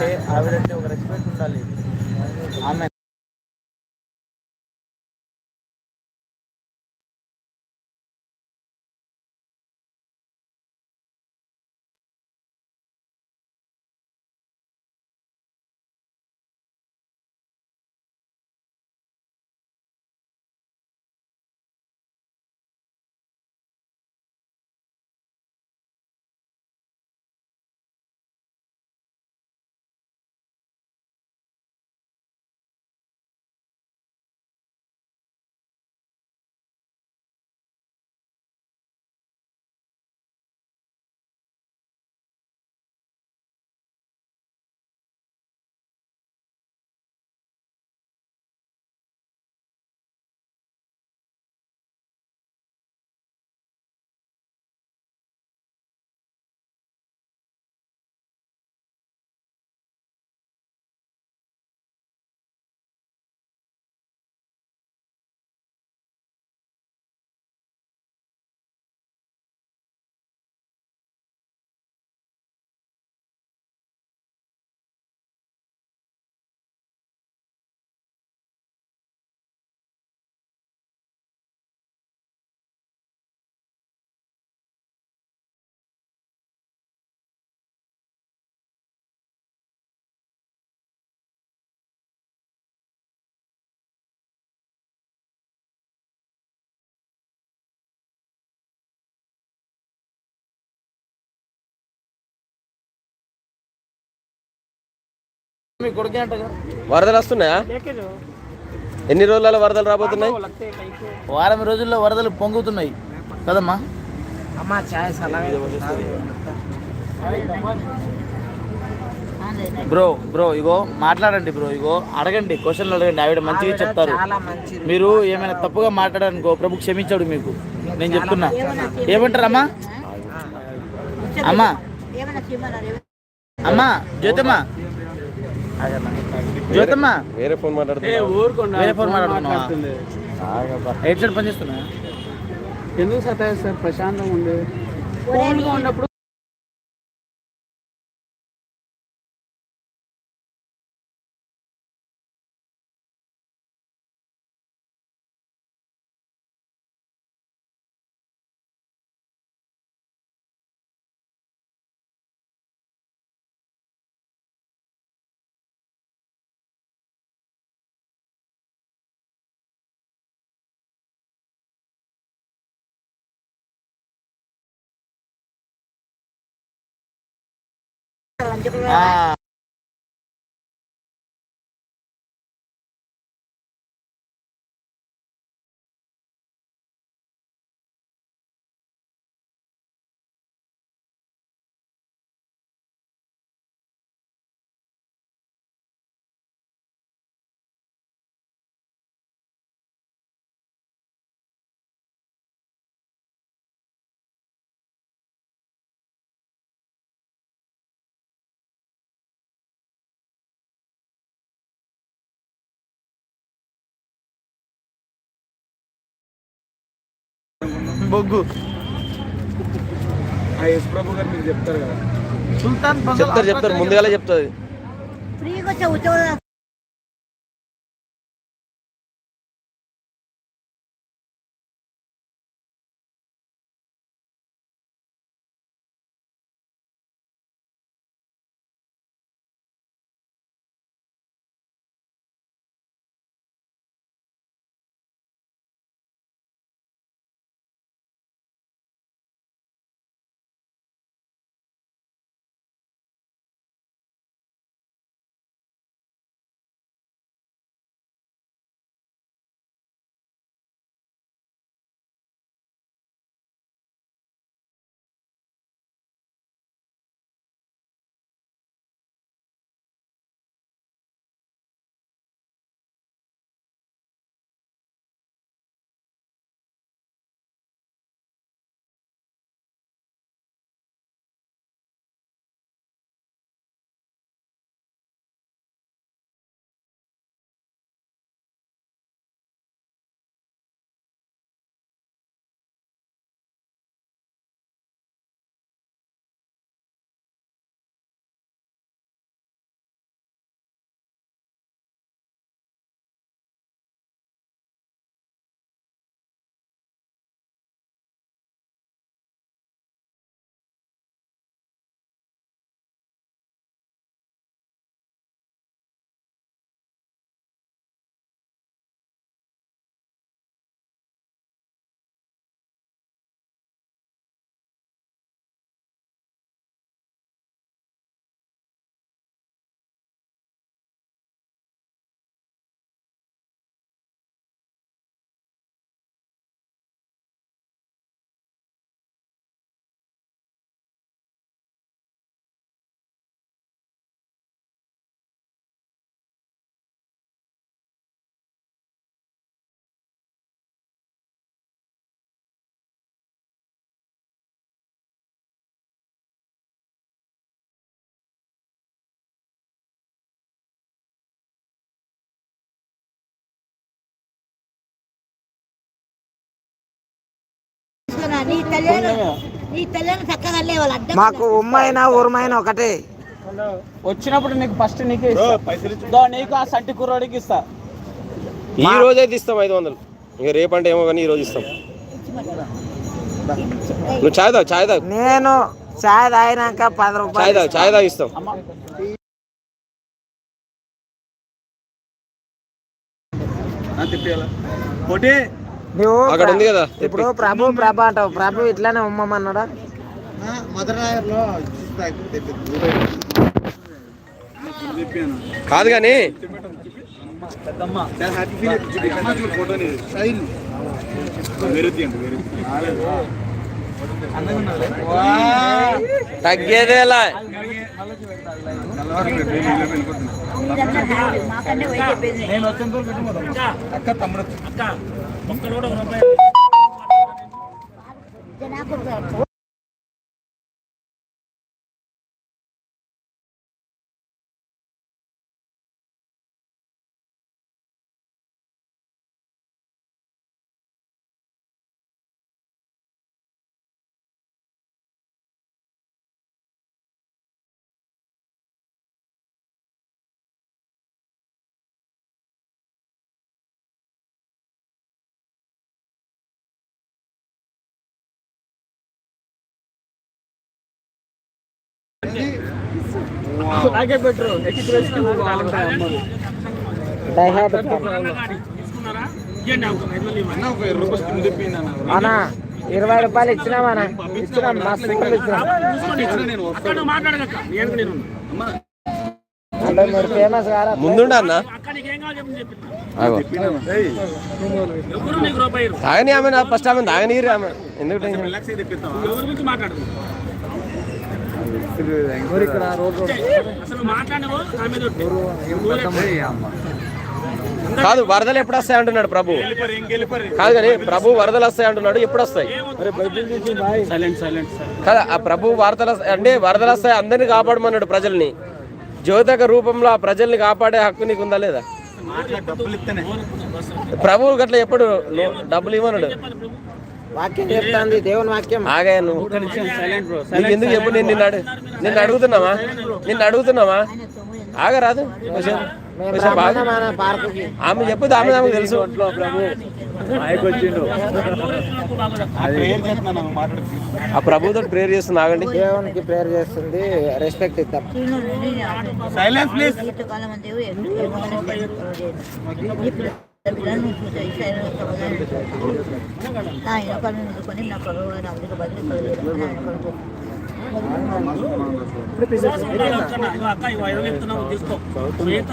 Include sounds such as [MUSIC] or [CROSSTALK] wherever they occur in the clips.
అంటే ఆవిడంటే ఒక రెస్పెక్ట్ ఉండాలి. ఆమె వరదలు వస్తున్నాయా? ఎన్ని రోజుల వరదలు రాబోతున్నాయి? వారం రోజుల్లో వరదలు పొంగుతున్నాయి. కదమ్మా? అమ్మా ఛాయ్ సలహా బ్రో బ్రో ఇగో మాట్లాడండి బ్రో ఇగో అడగండి క్వశ్చన్లు అడగండి ఆవిడ మంచిగా చెప్తారు. చాలా మంచిది. మీరు ఏమైనా తప్పుగా మాట్లాడారనుకో ప్రభు క్షమించాడు మీకు. నేను చెప్తున్నా. ఏమంటారమ్మా? అమ్మా. అమ్మా జ్యోతమ్మ. జ్యోతమ్మ. వేరే ఫోన్ మాట్లాడుతున్నా వేరే ఫోన్ మాట్లాడుతున్నావా? హెడ్ సెట్ పనిచేస్తున్నా ఎందుకు సతాయిస్తారు ప్రశాంతంగా ఉండే. ఫోన్గా ఉన్నప్పుడు ఆ, బొగ్గు. ఆ యేసు ప్రభు గారు మీకు చెప్తారు కదా. సుల్తాన్ చెప్తారు చెప్తారు. ముందుగానే చెప్తుంది మాకు ఉమ్మైనా ఉరుమైనా ఒకటే. వచ్చినప్పుడు నీకు ఫస్ట్ నీకే ఇస్తా. నీకు ఆ సట్టి కుర్రోడికి ఇస్తా. ఈ రోజైతే ఇస్తాం ఐదు వందలు. ఇక రేపంటే ఏమో కానీ ఈ రోజు ఇస్తాం. నువ్వు చాయ్ తాగు చాయ్ తాగు. నేను చాయ్ తాగినాక పది చాయ్ రూపాయలు తాగు చాయ్ తాగు ఇస్తాం. నువ్వు అక్కడ ఉంది కదా. ఇప్పుడు ప్రభు ప్రభ అంటావు. ప్రభు ఇట్లానే ఉమ్మమన్నాడా? కాదు కానీ తగ్గేదేలా మీరంతా ಮಕ್ಕಳು అనా ఇరవై రూపాయలు ఇచ్చినామా ఇచ్చినాం మస్తు అంటే మీరు ఫేమస్ కారా ముందుండ అన్న? తాగని ఆమె ఫస్ట్ ఆమె తాగనీరు ఆమె. ఎందుకు కాదు వరదలు ఎప్పుడు వస్తాయి అంటున్నాడు ప్రభు కాదు కానీ ప్రభు వరదలు వస్తాయి అంటున్నాడు ఎప్పుడు వస్తాయి సైలెంట్ సైలెంట్ కదా ఆ ప్రభు వార్తలు అంటే వరదలు వస్తాయి అందరిని కాపాడమన్నాడు ప్రజల్ని. జ్యోతక రూపంలో ఆ ప్రజల్ని కాపాడే హక్కు నీకు ఉందా లేదా ప్రభు గట్ల ఎప్పుడు? డబ్బులు ఇవ్వన్నాడు వాక్యం చెప్తాంది దేవుని వాక్యం. ఆగా నువ్వు. సైలెంట్ బ్రో నీకు ఎందుకు చెప్పు? నేను నిన్ను నిన్ను అడుగుతున్నావా? నిన్ను అడుగుతున్నావా? ఆగరాదు. ఆమె చెప్పదు ఆమె ఆమెకు తెలుసు. ఆ ప్రభుతో ప్రేయర్ చేస్తుంది ఆగండి. దేవునికి ప్రేయర్ చేస్తుంది రెస్పెక్ట్ ఇద్దాం. సైలెన్స్ ప్లీజ్ ఆయన కళ్ళు నిలుకొని నా కళ్ళు అందుకు బదులు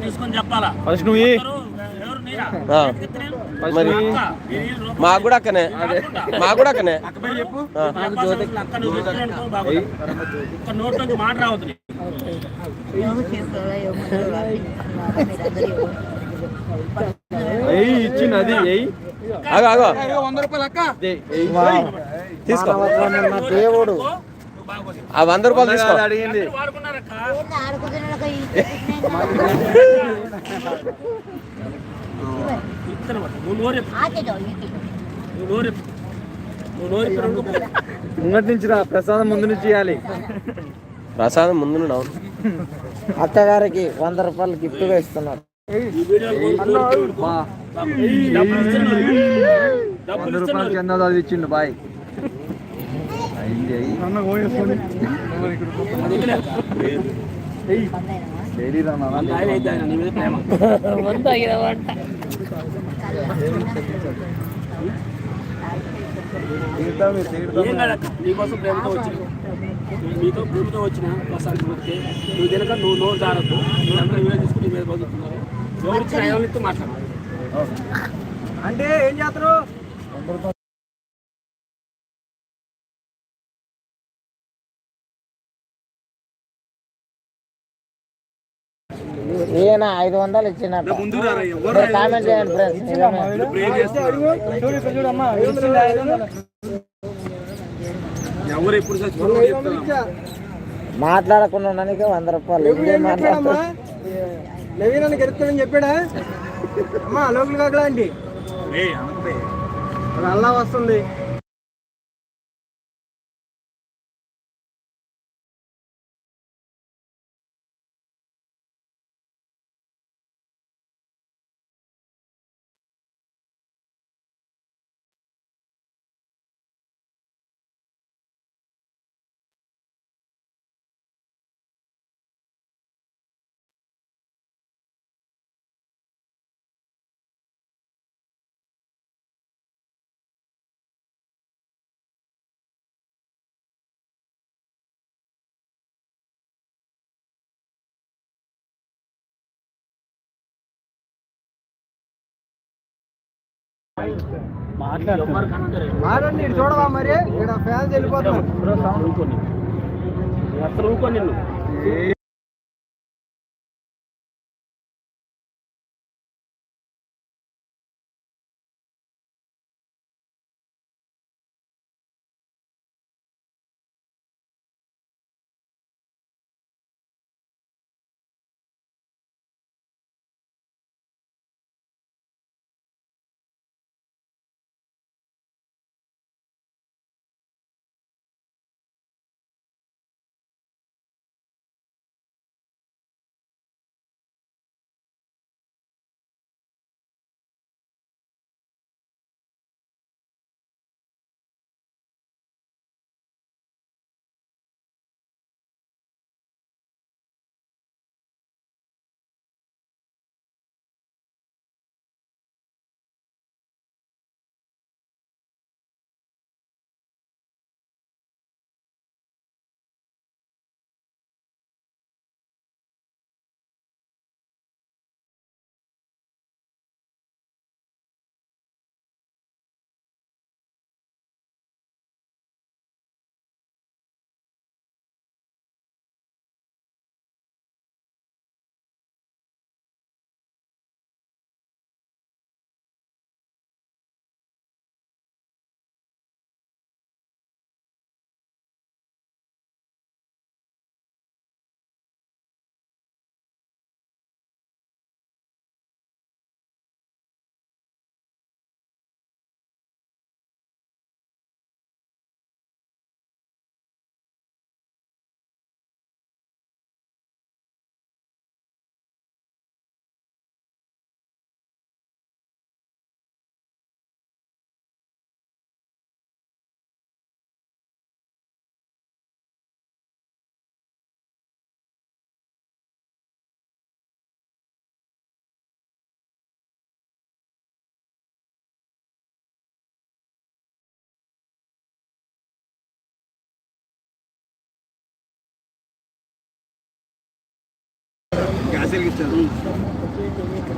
తీసుకొని చెప్పాలా ఫస్ట్ నువ్వు ఇయ్యి. ఎవరు నీరా ఆ, మరి మాకు కూడా అక్కనే. మాకు కూడా అక్కనే. మాట రావద్దు నీకు. ఇచ్చింది అది ఎయ్ ఆగో. ఆగో వంద రూపాయలు అక్క తీసుకో. దేవుడు. ఆ వంద రూపాయలు తీసుకో. అడిగింది. ముంగటి నుంచి రా ప్రసాదం ముందు నుంచి ఇవ్వాలి ప్రసాదం ముందు అత్తగారికి వంద రూపాయలు గిఫ్ట్గా ఇస్తున్నారు వంద రూపాయలు కింద అది ఇచ్చిండు బాయ్. ఆయన అయితే నీకోసం ప్రేమతో వచ్చిన. మీతో భూమితో వచ్చిన ప్రసాద్ నువ్వు తినక నువ్వు నోరు జారద్దు. మీరందరూ వీడియో తీసుకుని మీద బతుకుతున్నారు అంటే ఏం చేస్తారు? ఈయన ఐదు వందలు ఇచ్చినట్టు. కామెంట్ చేయండి ఫ్రెండ్స్ మాట్లాడకుండా ఉండడానికి వంద రూపాయలు. ఇంకేం నవీన్ అని గెలుస్తానని చెప్పాడా? అమ్మా లోకల్ కాకలా అండి? అల్లా వస్తుంది. మాట్లాడండి చూడవా మరి? ఇక్కడ ఫ్యాన్స్ వెళ్ళిపోతాం అసలు ఊకో నిన్ను.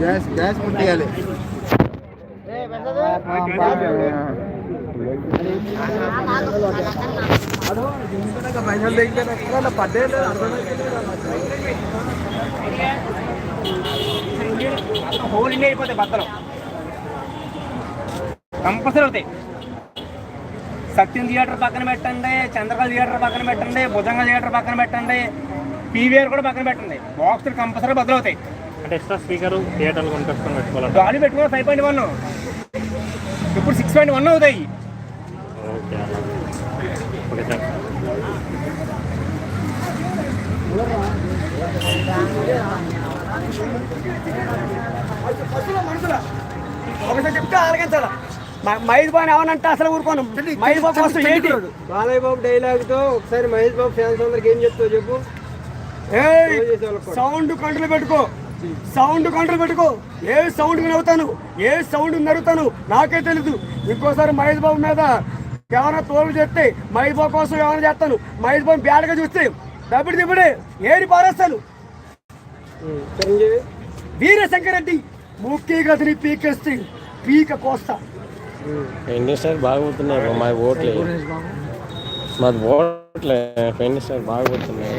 గ్యాస్ గ్యాస్ ముట్టేయాలి. పైసలు దగ్గర పడ్డే హోల్ ఇండియా అయిపోతాయి బద్దలు. కంపల్సరీ అవుతాయి. సత్యం థియేటర్ పక్కన పెట్టండి చంద్రకళ థియేటర్ పక్కన పెట్టండి భుజంగ థియేటర్ పక్కన పెట్టండి పీవీఆర్ కూడా పక్కన పెట్టండి. బాక్స్ కంపల్సరీ బదులు అవుతాయి అంటే ఎక్స్ట్రా స్పీకర్ థియేటర్ కొనుక్కొచ్చుకొని పెట్టుకోవాలంట గాలి పెట్టుకున్న ఫైవ్ పాయింట్ వన్ ఇప్పుడు సిక్స్ పాయింట్ వన్ అవుతాయి. ఓకే అన్న. Okay sir. ఒకసారి చెప్తే ఆలకించాల? మహేష్ బాబు ఏమనంటే అసలు ఊరుకోను. మహేష్ బాబు కోసం బాలయ్య బాబు డైలాగ్తో ఒకసారి మహేష్ బాబు ఫ్యాన్స్ అందరికి ఏం చెప్తావు చెప్పు ఏయ్, చేసే వాళ్ళకి కూడా. సౌండ్ కంట్రోల్ పెట్టుకో. సౌండ్ కంట్రోల్ పెట్టుకో. ఏ సౌండ్ నవ్వుతాను ఏ సౌండ్ నరుగుతాను నాకే తెలీదు. ఇంకోసారి మహేష్ బాబు మీద ఏమైనా తోలు చేస్తే మహేష్ బాబు కోసం ఏమైనా చేస్తాను? మహేష్ బాబు బ్యాడ్గా చూస్తే దబ్బిడి దిబ్బడి ఏరి పారేస్తాను. వీరశంకర్ రెడ్డి ముఖ్య గదిని పీకేస్తే పీక కోస్తా. పెయింటింగ్ స్టార్ బాగా పోతున్నాయి మా ఓట్లే. మాది ఓట్లే. పెయింటింగ్ స్టార్ బాగా పోతున్నాయి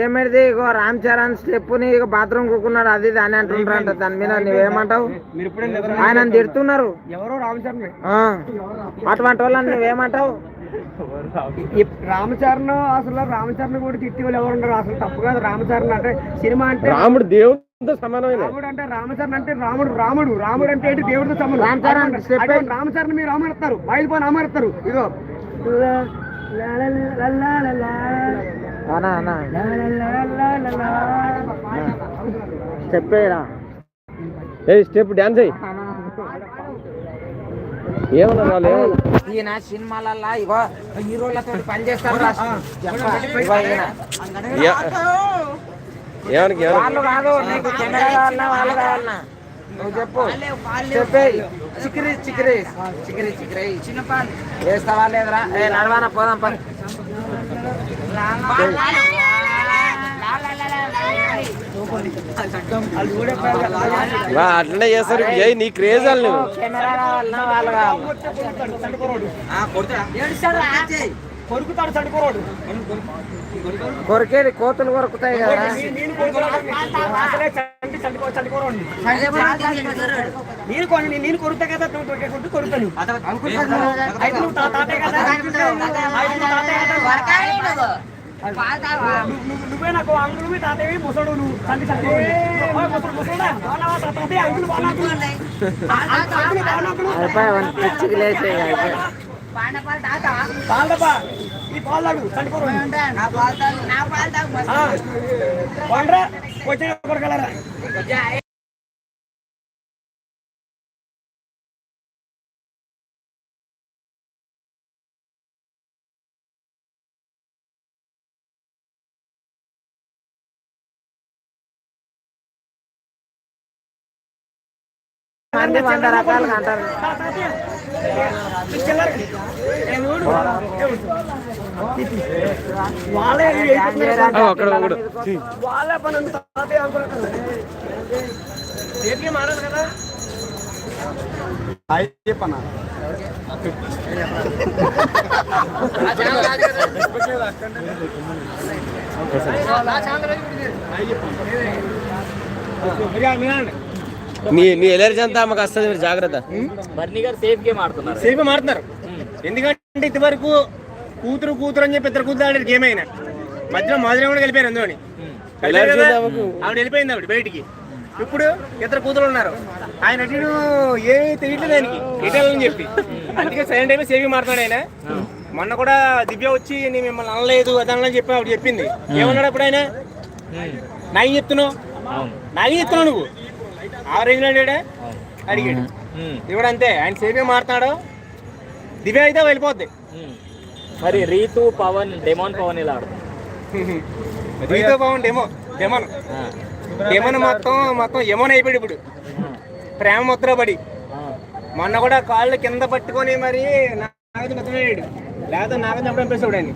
ఏమిటిది ఇగో రామ్ చరణ్ స్టెప్ని ఇక బాత్రూమ్ కూకున్నాడు అది దాని అంటుంటారంట దాని మీద నువ్వేమంటావు ఆయన తిడుతున్నారు. ఎవరో రామచరణ్ ఆ, అటువంటి వాళ్ళని నువ్వేమంటావు రామచరణ్ అసలు రామచరణ్ కూడా తిట్టి వాళ్ళు ఎవరు ఉండరు. అసలు తప్పు కాదు రామచరణ్ అంటే సినిమా అంటే రాముడు దేవుడితో సమానమైన? రాముడు అంటే రామచరణ్ అంటే రాముడు రాముడు రాముడు అంటే ఏంటి దేవుడితో సమానం? రామచరణ్ రామచరణ్ మీరు రామాడతారు బయలుపోయి రామాడతారు లా, లా, అనా అనా లా, లా, చెప్పేరా ఏ స్టెప్ డాన్స్ అయ్యి ఏమన్నారు ఈయన సినిమాలల్లా ఇగో హీరోలతో పని చేస్తారు ఏమనికి వాళ్ళు కాదు నీకు కెమెరా కావాలన్నా వాళ్ళు కావాలన్నా చెప్పు చెప్పేయి చికిరి చికిరి చికిరి చికిరి చిన్న పాలు వేస్తావా లేదురా ఏ నడవానా పోదాం పని వా, అట్లనే చేస్తారు ఏ నీ క్రేజ్ వాళ్ళు కొరుకుతాడు చడుకోరాడు కొరికేది కోతులు కొరుకుతాయి కదా నేను కొన్ని నేను కొరుకుతా కదా నువ్వు కొరుకుంటూ కొరుకుతాను అయితే నువ్వు తా- తాతయ్య కదా నువ్వు నాకు అంగులు తాతయ్య ముసడు నువ్వు ముసడు ముసడా తాతయ్య అంగులు బాగా అంగులు బాగా అంగులు ఈ పాలు తాగు చండుకోరాడు వండరా వచ్చే కొరకలరా మంది వంద రకాలుగా అంటారు. వాళ్ళే అక్కడ ఒకడు వాళ్ళే పని అంత తాతయ్య అనుకున్నారు చేతికి మారదు కదా? చెప్పన్నా నీ నీ ఎలర్జీ అంతా ఆమెకు వస్తుంది మీరు జాగ్రత్త. బర్నీ గారు సేఫ్ గేమ్ ఆడుతున్నారు. సేఫ్ మారుతున్నారు ఎందుకంటే ఇంతవరకు కూతురు కూతురు అని చెప్పి ఇద్దరు కూతురు ఆడారు గేమ్ అయినా. మధ్యలో మాదిరి కూడా వెళ్ళిపోయారు అందులోని? ఆవిడ వెళ్ళిపోయింది ఆవిడ బయటికి. ఇప్పుడు ఇద్దరు కూతురు ఉన్నారు. ఆయన అటు ఏమీ తెలియట్లేదు ఆయనకి. ఎటాలని చెప్పి. అందుకే సైలెంట్ అయిపోయి సేవింగ్ మారుతున్నాడు ఆయన. మొన్న కూడా దివ్య వచ్చి నేను మిమ్మల్ని అనలేదు అదనని చెప్పి ఆవిడ చెప్పింది. ఏమన్నాడు అప్పుడు ఆయన? నాకేం చెప్తున్నావు? నాకేం చెప్తున్నావు నువ్వు? ఆ రేంజ్లో అడిగాడా. అడిగాడు ఇప్పుడు అంతే ఆయన సేవింగ్ మారుతున్నాడు. దివ్య అయితే వెళ్ళిపోద్ది. మరి రీతు పవన్ డెమోన్ పవన్ ఇలా [LAUGHS] రీతో బాగుంది డెమో డెమన్. డెమన్ మొత్తం మొత్తం ఎమోన్ అయిపోయాడు ఇప్పుడు. ప్రేమ ముద్ర పడి. మొన్న కూడా కాళ్ళు కింద పట్టుకొని మరి నాగది మెత్తడాడు లేకపోతే నాగది అప్పుడు పంపేస్తాడు ఆయన